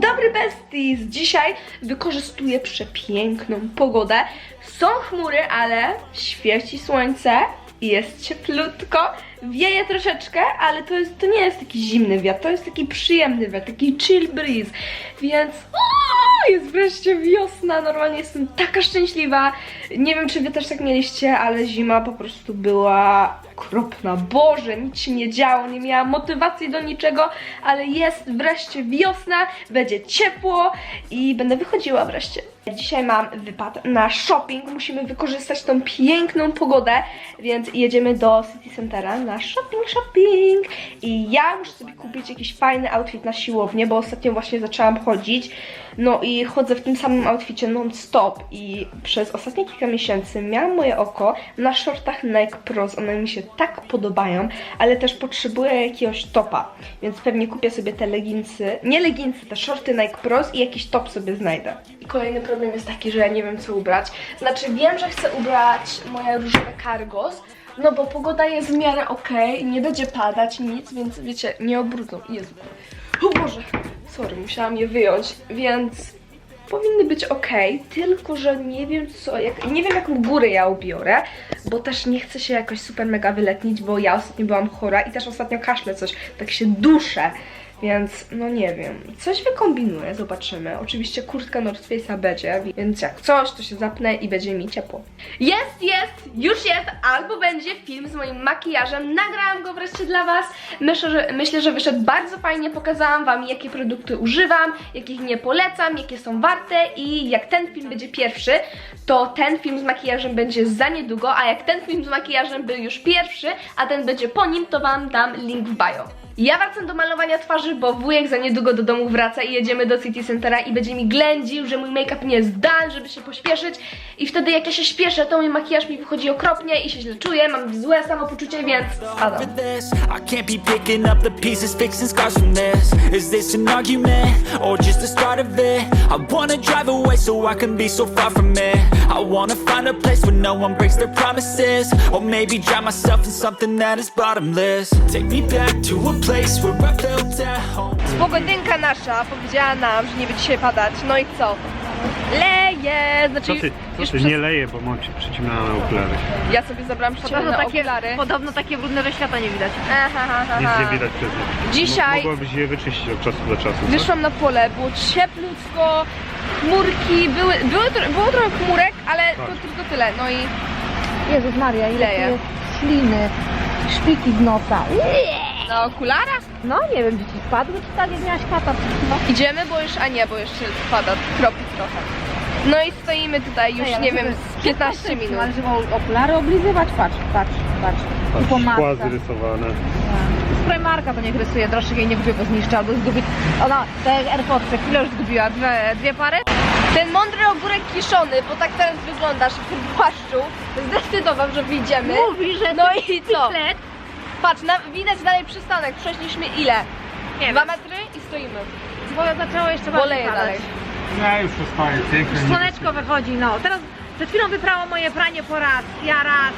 Dobry besties! Dzisiaj wykorzystuję przepiękną pogodę. Są chmury, ale świeci słońce i jest cieplutko. Wieje troszeczkę, ale to, jest, to nie jest taki zimny wiatr, to jest taki przyjemny wiatr, taki chill breeze. Więc o, jest wreszcie wiosna, normalnie jestem taka szczęśliwa. Nie wiem, czy wy też tak mieliście, ale zima po prostu była okropna. Boże, nic się nie działo, nie miałam motywacji do niczego, ale jest wreszcie wiosna, będzie ciepło i będę wychodziła wreszcie. Dzisiaj mam wypad na shopping, musimy wykorzystać tą piękną pogodę, więc jedziemy do City Centera na shopping, shopping. I ja muszę sobie kupić jakiś fajny outfit na siłownię, bo ostatnio właśnie zaczęłam chodzić. No i chodzę w tym samym outficie non-stop i przez ostatnie kilka miesięcy miałam moje oko na shortach Nike Pros. One mi się tak podobają, ale też potrzebuję jakiegoś topa, więc pewnie kupię sobie te leginsy, nie leginsy, te shorty Nike Pros i jakiś top sobie znajdę. Kolejny problem jest taki, że ja nie wiem co ubrać. Znaczy wiem, że chcę ubrać moje różowe cargos, no bo pogoda jest w miarę okej, nie będzie padać nic, więc wiecie, nie obrudzą. Jezu. O Boże, sorry, musiałam je wyjąć, więc powinny być ok, tylko że nie wiem co, jak, nie wiem jaką górę ja ubiorę, bo też nie chcę się jakoś super mega wyletnić, bo ja ostatnio byłam chora i też ostatnio kaszlę coś, tak się duszę. Więc no nie wiem, coś wykombinuję, zobaczymy. Oczywiście kurtka North Face'a będzie, więc jak coś, to się zapnę i będzie mi ciepło. Jest, jest, już jest, albo będzie film z moim makijażem. Nagrałam go wreszcie dla Was. Myślę, że, myślę, że wyszedł bardzo fajnie. Pokazałam Wam, jakie produkty używam, jakich nie polecam, jakie są warte i jak ten film będzie pierwszy, to ten film z makijażem będzie za niedługo, a jak ten film z makijażem był już pierwszy, a ten będzie po nim, to Wam dam link w bio. Ja wracam do malowania twarzy, bo wujek za niedługo do domu wraca i jedziemy do City Centera i będzie mi ględził, że mój make-up nie jest done, żeby się pośpieszyć. I wtedy jak ja się śpieszę, to mój makijaż mi wychodzi okropnie i się źle czuję, mam złe samopoczucie, więc spadam. Pogodynka nasza powiedziała nam, że nie będzie dzisiaj padać, no i co? Leje, znaczy Co ty, co już ty przez- nie leje, bo mam ci przycinane okulary. Ja sobie zabrałam przyciemne Podobno takie, okulary. podobno takie brudne, że świata nie widać. Aha, aha, Nic aha. nie widać przez nie. Dzisiaj- Mogłabyś je wyczyścić od czasu do czasu. co? Wyszłam na pole, było cieplutko, chmurki, były, były, tro- było trochę chmurek, ale to Tak. tylko tyle. No i Jezus Maria, ile Leje. jest śliny, szpiki z nosa. Na okularach No nie wiem, czy ci spadły, czy tak jak miałaś kata no. idziemy, bo już, a nie, bo jeszcze spada, kropi trochę. No i stoimy tutaj już, Ej, ale nie wiem, jest z 15 minut. Ale żeby okulary oblizywać, patrz, patrz, patrz. Patrz, Tu pomadka. szkła zrysowane. Spray marka to niech rysuje, droższy jej nie kupię, bo zniszczy albo zgubi. Ona, te AirPods, chwilę już zgubiła, dwie, dwie pary. Ten mądry ogórek kiszony, bo tak teraz wyglądasz w tym płaszczu, zdecydował, że wyjdziemy. Mówi, że No i co? Patrz, na, widać dalej przystanek, przeszliśmy ile? Nie Dwa wiem, metry i stoimy. bo zaczęło jeszcze bardziej leje padać. dalej. Nie, już przestaje, piękne. Słoneczko wychodzi, no. Teraz przed chwilą wyprało moje pranie po raz. Ja raz,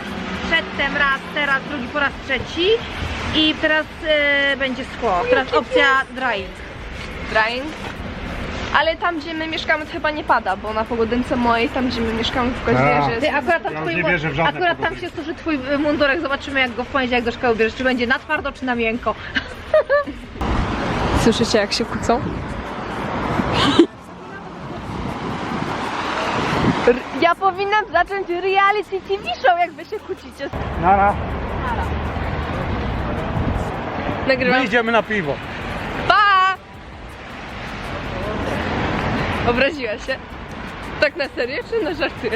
przedtem raz, teraz drugi po raz trzeci. I teraz e, będzie szkło. Teraz opcja drying. Drying. Ale tam, gdzie my mieszkamy, to chyba nie pada, bo na pogodynce mojej, tam, gdzie my mieszkamy, w że jest... Ty akurat tam, Ja twój, nie wierzę w żadne akurat tam pogodynki. się służy twój e, mundurek. Zobaczymy jak go w poniedziałek do szkoły bierzesz. Czy będzie na twardo, czy na miękko. Słyszycie, jak się kłócą? R- Ja powinnam zacząć reality TV show, jak wy się kłócicie. Nara, Nagrywam. my idziemy na piwo. Obraziła się. Tak na serio, czy na żarty?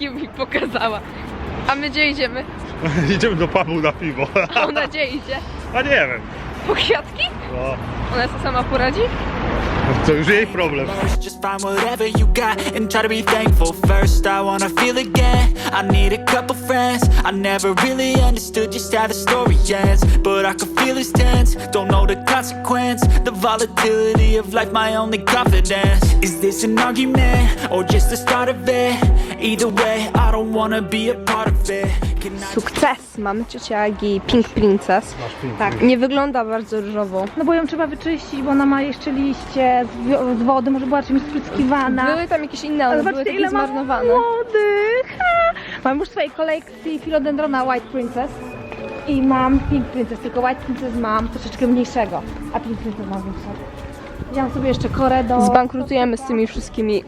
You mi pokazała. A my gdzie idziemy? idziemy do pubu na piwo. A ona gdzie idzie? A nie wiem. Po kwiatki? No, Ona sobie sama poradzi? to już jej problem. Just find whatever you got and try to be thankful first. I wanna feel again. I need a couple friends. I never really understood just how the story ends. But I can feel it's tense. Don't know the consequence. The volatility of life, my only confidence. Is this an argument or just the start of it? Either way, I don't wanna be a part of it. Sukces! Mamy ciociagi Pink Princess. Tak, nie wygląda bardzo różowo. No bo ją trzeba wyczyścić, bo ona ma jeszcze liście z, wio- z wody, może była czymś spryskiwana. Były tam jakieś inne, Ale były zobaczcie, takie ile mam zmarnowane. młodych! Ha! Mam już w swojej kolekcji Philodendrona White Princess i mam Pink Princess, tylko White Princess mam troszeczkę mniejszego, a Pink Princess mam większego. Wziąłam sobie jeszcze korę do... Zbankrutujemy z tymi wszystkimi.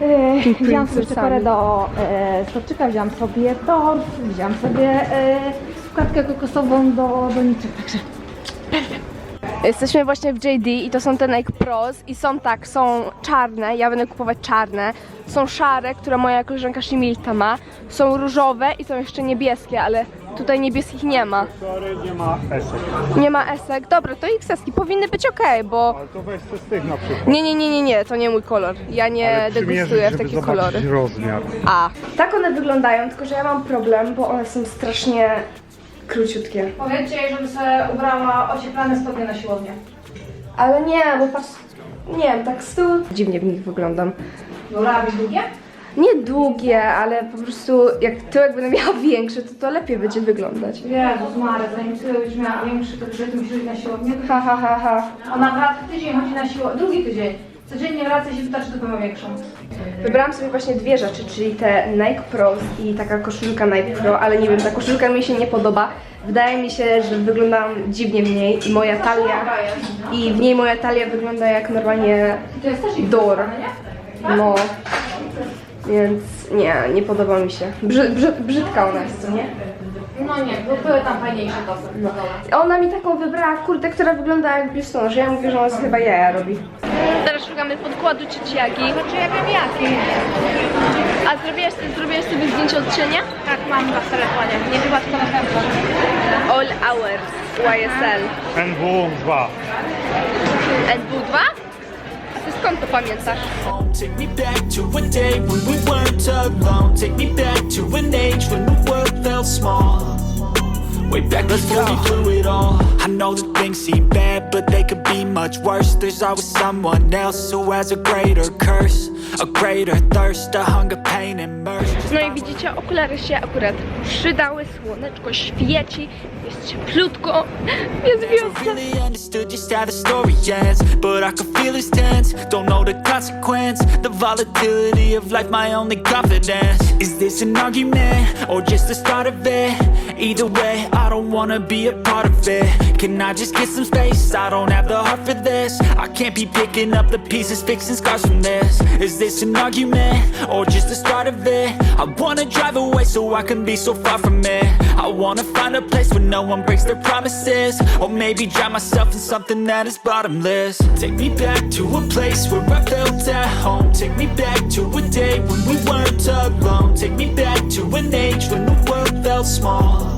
Yy, wziąłam sobie korę do e, soczyka, wziąłam sobie tort, wziąłam sobie e, składkę kokosową do doniczek, także Jesteśmy właśnie w JD i to są te Nike Pros i są tak, są czarne, ja będę kupować czarne, są szare, które moja koleżanka Shimilta ma, są różowe i są jeszcze niebieskie, ale tutaj niebieskich nie ma. Nie ma esek. Nie ma esek, dobra, to XS-ki powinny być ok, bo... Ale to weź z tych na przykład. Nie, nie, nie, nie, nie, to nie mój kolor, ja nie degustuję w takie kolory. rozmiar. A. Tak one wyglądają, tylko że ja mam problem, bo one są strasznie króciutkie. Powiedzcie jej, żeby sobie ubrała ocieplane spodnie na siłownię. Ale nie, bo patrz, nie wiem, tak z tyłu dziwnie w nich wyglądam. Wolałabyś długie? Nie długie, ale po prostu jak tyłek będę miała większy, to to lepiej będzie wyglądać. Jezus Mary, zanim ty już miała większy, to przed tym musisz na siłownię. Ha, ha, ha, ha. Ona wraca tydzień chodzi na siłownię, drugi tydzień. Codziennie wraca i się pyta, czy to większą. Wybrałam sobie właśnie dwie rzeczy, czyli te Nike Pro i taka koszulka Nike Pro, ale nie wiem, ta koszulka mi się nie podoba. Wydaje mi się, że wyglądam dziwnie w niej i moja talia i w niej moja talia wygląda jak normalnie door. nie? No. Więc nie, nie podoba mi się. Brzy, brzy, brzydka ona jest, co nie? No nie, bo były tam fajniejsze tosy. No. Ona mi taką wybrała kurtę, która wygląda jak biustonosz. Ja mówię, że ona sobie chyba jaja robi. Teraz szukamy podkładu ciociagi. Znaczy ja wiem jaki. A zrobiłaś, zrobiłaś sobie zdjęcie od cienia? Tak, mam na telefonie. Nie chyba tylko na pewno. All Hours YSL. NW 2. NW2? Skąd to pamiętasz? Way back Let's go. we it all. I know that things seem bad, but they could be much worse. There's always someone else who has a greater curse A greater thirst, a hunger, pain, and mercy. No i widzicie, okulary się akurat przydały, słoneczko świeci, jest cieplutko, jest wiosna. really understood just how the story ends But I could feel his tense. Don't know the consequence The volatility of life, my only confidence. Is this an argument Or just the start of it? Either way, I don't wanna be a part of it. Can I just get some space? I don't have the heart for this. I can't be picking up the pieces Fixing scars from this. Is this an argument Or just the start of it I wanna drive away so I can be so far from it. I wanna find a place where no one breaks their promises. Or maybe drown myself in something that is bottomless. Take me back to a place where I felt at home. Take me back to a day when we weren't alone. Take me back to an age when the world felt small